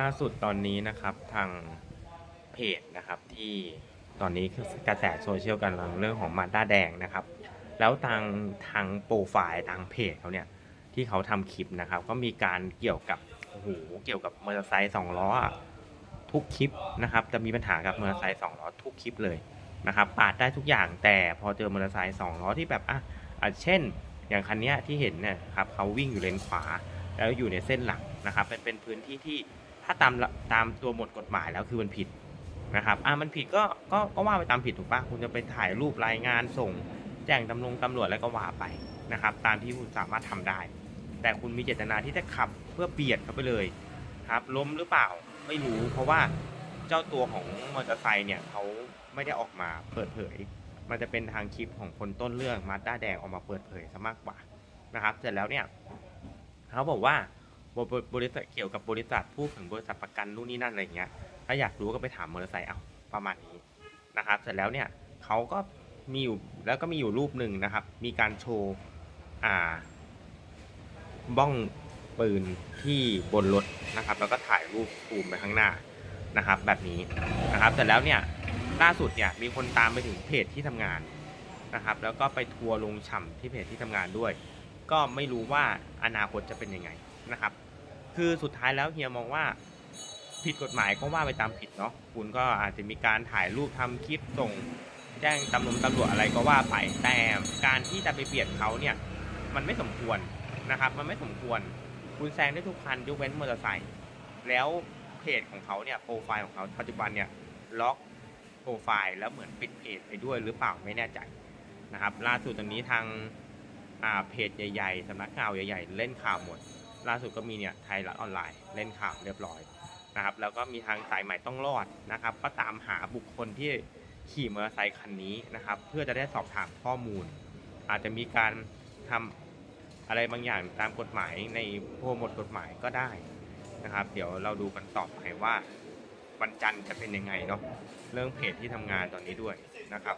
ล่าสุดตอนนี้นะครับทางเพจนะครับที่ตอนนี้กระแสโซเชียลกันเรื่องของมาด้าแดงนะครับ แล้วทางทางโปรไฟล์ทางเพจเขาเนี่ยที่เขาทำคลิปนะครับ ก็มีการเกี่ยวกับโอ้โหเกี่ยวกับมอเตอร์ไซค์สองล้อทุกคลิปนะครับ จะมีปัญหากับมอเตอร์ไซค์สองล้อทุกคลิปเลยนะครับปาดได้ทุกอย่างแต่พอเจอมอเตอร์ไซค์สองล้อที่แบบอะอะเช่น อย่างคันนี้ที่เห็นเนี่ยครับเขาวิ่งอยู่เลนขวา แล้วอยู่ในเส้นหลักนะครับเป็นเป็นพื้นที่ที่ ถ้าตามตามตัวบทกฎหมายแล้วคือมันผิดนะครับอะมันผิดก็ก็ก็ว่าไปตามผิดถูกปะคุณจะไปถ่ายรูปรายงานส่ง แจ้งตำรวจตำรวจแล้วก็ว่าไปนะครับ ตามที่คุณสามารถทำได้ แต่คุณมีเจตนาที่จะขับเพื่อเบียดเขาไปเลยครับ ล้มหรือเปล่าไม่รู้ เพราะว่าเจ้าตัวของมอเตอร์ไซค์เนี่ยเขาไม่ได้ออกมาเปิดเผย มันจะเป็นทางคลิปของคนต้นเรื่องมาด้าแดงออกมาเปิดเผยซะมากกว่านะครับ เสร็จแล้วเนี่ยเขาบอกว่า บริบริษัทเกี่ยวกับบริษัทพูดถึงบริษัทประกันนู่นนี่นั่นอะไรอย่างเงี้ย ถ้าอยากรู้ก็ไปถามมอเตอร์ไซค์เอาประมาณนี้นะครับ เสร็จแล้วเนี่ยเขาก็มีอยู่แล้วก็มีอยู่รูปหนึ่งนะครับ มีการโชว์อ่า บ้องปืนที่บนรถนะครับ แล้วก็ถ่ายรูปซูมไปข้างหน้านะครับ แบบนี้นะครับ เสร็จแล้วเนี่ยล่าสุดเนี่ยมีคนตามไปถึงเพจที่ทำงานนะครับ แล้วก็ไปทัวร์ลงฉ่ำที่เพจที่ทำงานด้วย ก็ไม่รู้ว่าอนาคตจะเป็นยังไง นะครับ คือสุดท้ายแล้วเฮียมองว่าผิดกฎหมายก็ว่าไปตามผิดเนาะคุณก็อาจจะมีการถ่ายรูปทำคลิปส่งแจ้งตำรวจตำรวจอะไรก็ว่าไปแต่การที่จะไปเบียดเขาเนี่ย มันไม่สมควรนะครับ มันไม่สมควร คุณแซงได้ทุกคันยกเว้นมอเตอร์ไซค์แล้วเพจของเขาเนี่ยโปรไฟล์ของเขาปัจจุบันเนี่ยล็อกโปรไฟล์แล้วเหมือนปิดเพจไปด้วยหรือเปล่าไม่แน่ใจนะครับ ล่าสุดตอนนี้ทางเพจใหญ่ๆสำนักข่าวใหญ่ ๆ เล่นข่าวหมด ล่าสุดก็มีเนี่ยไทยรัฐออนไลน์เล่นข่าวเรียบร้อยนะครับแล้วก็มีทางสายใหม่ต้องรอดนะครับ ก็ตามหาบุคคลที่ขี่มอเตอร์ไซคันนี้นะครับ เพื่อจะได้สอบถามข้อมูล อาจจะมีการทำอะไรบางอย่างตามกฎหมายในโปรโมทกฎหมายก็ได้นะครับ เดี๋ยวเราดูกันต่อไปว่าวันจันทร์จะเป็นยังไงเนาะเรื่องเพจที่ทำงานตอนนี้ด้วยนะครับ